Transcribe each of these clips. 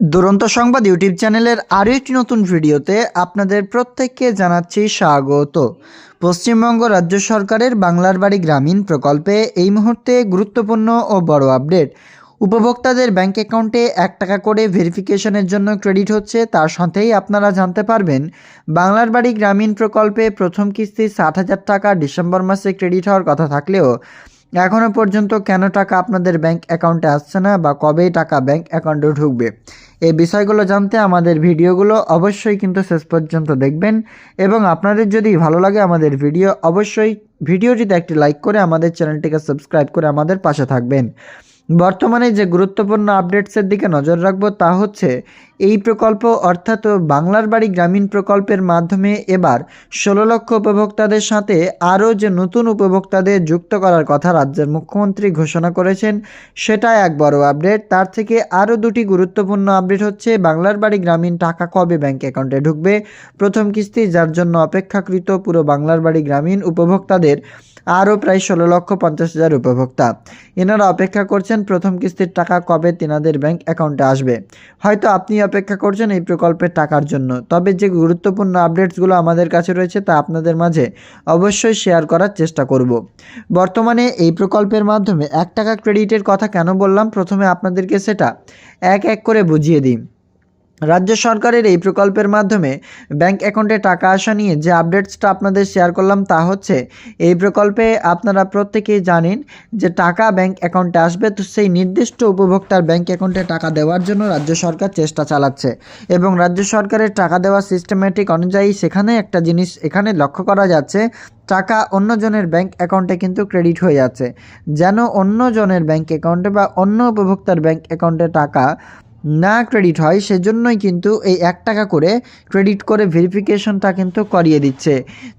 দুরন্ত সংবাদ ইউটিউব চ্যানেলের আরও একটি নতুন ভিডিওতে আপনাদের প্রত্যেককে জানাচ্ছি স্বাগত। পশ্চিমবঙ্গ রাজ্য সরকারের বাংলার বাড়ি গ্রামীণ প্রকল্পে এই মুহূর্তে গুরুত্বপূর্ণ ও বড় আপডেট। উপভোক্তাদের ব্যাংক অ্যাকাউন্টে এক টাকা করে ভেরিফিকেশনের জন্য ক্রেডিট হচ্ছে, তার সাথেই আপনারা জানতে পারবেন, বাংলার বাড়ি গ্রামীণ প্রকল্পে প্রথম কিস্তি ষাট হাজার টাকা, ডিসেম্বর মাসে ক্রেডিট হওয়ার কথা থাকলেও এখনও পর্যন্ত কেন টাকা আপনাদের ব্যাংক অ্যাকাউন্টে আসছে না বা কবে টাকা ব্যাংক অ্যাকাউন্টে ঢুকবে? এই বিষয়গুলো জানতে আমাদের ভিডিওগুলো অবশ্যই কিন্তু শেষ পর্যন্ত দেখবেন এবং আপনাদের যদি ভালো লাগে আমাদের ভিডিও, অবশ্যই ভিডিওটিতে একটি লাইক করে আমাদের চ্যানেলটিকে সাবস্ক্রাইব করে আমাদের পাশে থাকবেন। বর্তমানে যে গুরুত্বপূর্ণ আপডেটসের দিকে নজর রাখব তা হচ্ছে, এই প্রকল্প অর্থাৎ বাংলার বাড়ি গ্রামীণ প্রকল্পের মাধ্যমে এবার ষোলো লক্ষ উপভোক্তাদের সাথে আরও যে নতুন উপভোক্তাদের যুক্ত করার কথা রাজ্যের মুখ্যমন্ত্রী ঘোষণা করেছেন সেটা এক বড় আপডেট। তার থেকে আরও দুটি গুরুত্বপূর্ণ আপডেট হচ্ছে, বাংলার বাড়ি গ্রামীণ টাকা কবে ব্যাংক অ্যাকাউন্টে ঢুকবে? প্রথম কিস্তি, যার জন্য অপেক্ষাকৃত পুরো বাংলার বাড়ি গ্রামীণ উপভোক্তাদের আরও প্রায় ষোলো লক্ষ পঞ্চাশ হাজার উপভোক্তা। এনারা অপেক্ষা করছেন প্রথম কিস্তির টাকা কবে তেনাদের ব্যাংক অ্যাকাউন্টে আসবে। হয়তো আপনি অপেক্ষা করছেন এই প্রকল্পের টাকার জন্য। তবে যে গুরুত্বপূর্ণ আপডেটসগুলো আমাদের কাছে রয়েছে তা আপনাদের মাঝে অবশ্যই শেয়ার করার চেষ্টা করব। বর্তমানে এই প্রকল্পের মাধ্যমে এক টাকা ক্রেডিটের কথা কেন বললাম? প্রথমে আপনাদেরকে সেটা এক এক করে বুঝিয়ে দিই। রাজ্য সরকারের এই প্রকল্পের মাধ্যমে ব্যাংক অ্যাকাউন্টে টাকা আসা নিয়ে যে আপডেটসটা আপনাদের শেয়ার করলাম তা হচ্ছে, এই প্রকল্পে আপনারা প্রত্যেকেই জানেন যে টাকা ব্যাংক অ্যাকাউন্টে আসবে, তো সেই নির্দিষ্ট উপভোক্তার ব্যাংক অ্যাকাউন্টে টাকা দেওয়ার জন্য রাজ্য সরকার চেষ্টা চালাচ্ছে। এবং রাজ্য সরকারের টাকা দেওয়া সিস্টেমেটিক অনুযায়ী সেখানে একটা জিনিস এখানে লক্ষ্য করা যাচ্ছে, টাকা অন্যজনের ব্যাংক অ্যাকাউন্টে কিন্তু ক্রেডিট হয়ে যাচ্ছে। যেন অন্যজনের ব্যাংক অ্যাকাউন্টে বা অন্য উপভোক্তার ব্যাংক অ্যাকাউন্টে টাকা না ক্রেডিট হয়, সেজন্যই কিন্তু এই এক টাকা করে ক্রেডিট করে ভেরিফিকেশনটা কিন্তু করিয়ে দিচ্ছে।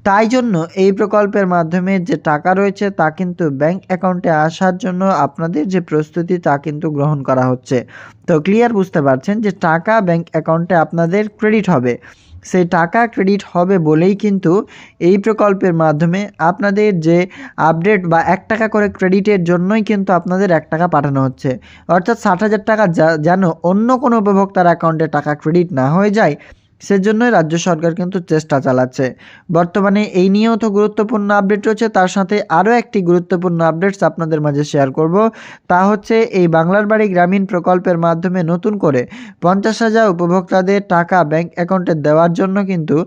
তাই জন্য এই প্রকল্পের মাধ্যমে যে টাকা রয়েছে তা কিন্তু ব্যাংক অ্যাকাউন্টে আসার জন্য আপনাদের যে প্রস্তুতি তা কিন্তু গ্রহণ করা হচ্ছে। তো ক্লিয়ার বুঝতে পারছেন যে টাকা ব্যাংক অ্যাকাউন্টে আপনাদের ক্রেডিট হবে। সেই টাকা ক্রেডিট হবে বলেই কিন্তু এই প্রকল্পের মাধ্যমে আপনাদের যে আপডেট বা এক টাকা করে ক্রেডিটের জন্যই কিন্তু আপনাদের এক টাকা পাঠানো হচ্ছে। অর্থাৎ ষাট হাজার টাকা যেন অন্য কোনো উপভোক্তার অ্যাকাউন্টে টাকা ক্রেডিট না হয়ে যায় সেজন্যই রাজ্য সরকার কিন্তু চেষ্টা চালাচ্ছে। বর্তমানে এই নিয়েও তো গুরুত্বপূর্ণ আপডেট রয়েছে। তার সাথে আরও একটি গুরুত্বপূর্ণ আপডেটস আপনাদের মাঝে শেয়ার করব। তা হচ্ছে এই বাংলার বাড়ি গ্রামীণ প্রকল্পের মাধ্যমে নতুন করে পঞ্চাশ হাজার উপভোক্তাদের টাকা ব্যাংক অ্যাকাউন্টে দেওয়ার জন্য কিন্তু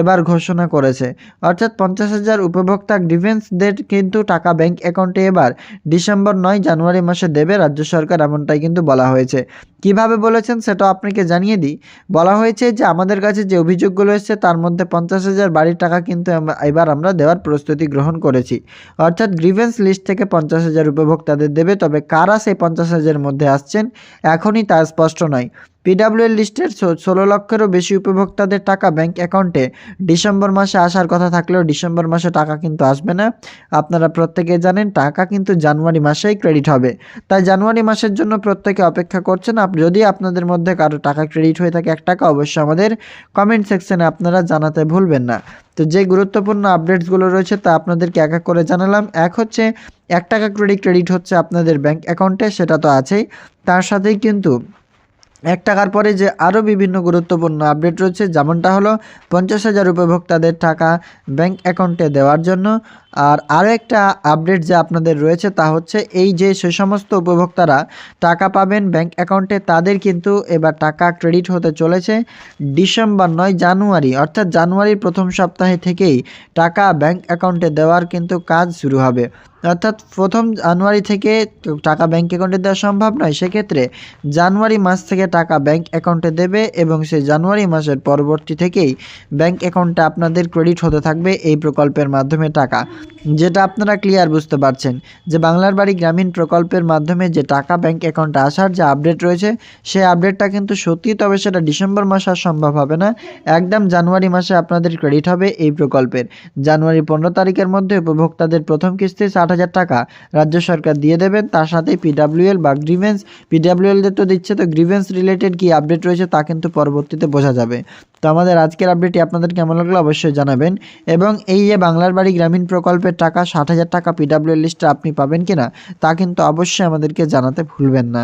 এবার ঘোষণা করেছে। অর্থাৎ পঞ্চাশ হাজার উপভোক্তা গ্রিভেন্সদের কিন্তু টাকা ব্যাংক অ্যাকাউন্টে এবার ডিসেম্বর নয় জানুয়ারি মাসে দেবে রাজ্য সরকার, এমনটাই কিন্তু বলা হয়েছে। কীভাবে বলেছেন সেটা আপনাকে জানিয়ে দিই। বলা হয়েছে যে আমাদের কাছে যে অভিযোগগুলো এসছে, তার মধ্যে পঞ্চাশ হাজার বাড়ির টাকা কিন্তু এবার আমরা দেওয়ার প্রস্তুতি গ্রহণ করেছি। অর্থাৎ গ্রিভেন্স লিস্ট থেকে পঞ্চাশ হাজার উপভোক্তাদের দেবে, তবে কারা সেই পঞ্চাশ হাজারের মধ্যে আসছেন, এখনই তা স্পষ্ট নয়। পিডাব্লিউএল লিস্টের ষোলো লক্ষেরও বেশি উপভোক্তাদের টাকা ব্যাংক অ্যাকাউন্টে ডিসেম্বর মাসে আসার কথা থাকলেও ডিসেম্বর মাসে টাকা কিন্তু আসবে না। আপনারা প্রত্যেকে জানেন, টাকা কিন্তু জানুয়ারি মাসেই ক্রেডিট হবে। তাই জানুয়ারি মাসের জন্য প্রত্যেকে অপেক্ষা করছেন যদি আপনাদের মধ্যে কারও টাকা ক্রেডিট হয়ে থাকে এক টাকা, অবশ্যই আমাদের কমেন্ট সেকশনে আপনারা জানাতে ভুলবেন না। তো যে গুরুত্বপূর্ণ আপডেটসগুলো রয়েছে তা আপনাদেরকে এক এক করে জানালাম। এক হচ্ছে, এক টাকা ক্রেডিট ক্রেডিট হচ্ছে আপনাদের ব্যাংক অ্যাকাউন্টে, সেটা তো আছেই। তার সাথেই কিন্তু এক টাকার পরে যে আরও বিভিন্ন গুরুত্বপূর্ণ আপডেট রয়েছে, যেমনটা হলো পঞ্চাশ হাজার উপভোক্তাদের টাকা ব্যাংক অ্যাকাউন্টে দেওয়ার জন্য আর আরও একটা আপডেট যে আপনাদের রয়েছে তা হচ্ছে এই যে সে সমস্ত উপভোক্তারা টাকা পাবেন ব্যাংক অ্যাকাউন্টে তাদের কিন্তু এবার টাকা ক্রেডিট হতে চলেছে ডিসেম্বর নয়, জানুয়ারি। অর্থাৎ জানুয়ারির প্রথম সপ্তাহে থেকেই টাকা ব্যাংক অ্যাকাউন্টে দেওয়ার কিন্তু কাজ শুরু হবে। অর্থাৎ প্রথম জানুয়ারি থেকে টাকা ব্যাংক অ্যাকাউন্টে দেওয়া সম্ভব নয়। সেক্ষেত্রে জানুয়ারি মাস থেকে টাকা ব্যাংক অ্যাকাউন্টে দেবে এবং সেই জানুয়ারি মাসের পরবর্তী থেকেই ব্যাংক অ্যাকাউন্টে আপনাদের ক্রেডিট হতে থাকবে এই প্রকল্পের মাধ্যমে টাকা। যেটা আপনারা ক্লিয়ার বুঝতে পারছেন যে বাংলার বাড়ি গ্রামীণ প্রকল্পের মাধ্যমে যে টাকা ব্যাংক অ্যাকাউন্টে আসার যে আপডেট রয়েছে, সেই আপডেটটা কিন্তু সত্যি তবে সেটা ডিসেম্বর মাসে আর সম্ভব হবে না। একদম জানুয়ারি মাসে আপনাদের ক্রেডিট হবে এই প্রকল্পের। জানুয়ারি পনেরো তারিখের মধ্যে উপভোক্তাদের প্রথম কিস্তি ষাট হাজার টাকা রাজ্য সরকার দিয়ে দেবেন। তার সাথে পিডাব্লিউএল বা গ্রিভেন্স পিডাব্লিউএলদের তো দিচ্ছে তো গ্রিভেন্স রিলেটেড কি আপডেট রয়েছে তা কিন্তু পরবর্তীতে বোঝা যাবে। তো আমাদের আজকের আপডেটটি আপনাদের কেমন লাগল অবশ্যই জানাবেন। এবং এই যে বাংলার বাড়ি গ্রামীণ প্রকল্পের টাকা ষাট হাজার টাকা পিডাব্লিউ লিস্টে আপনি পাবেন কিনা, তা কিন্তু অবশ্যই আমাদেরকে জানাতে ভুলবেন না।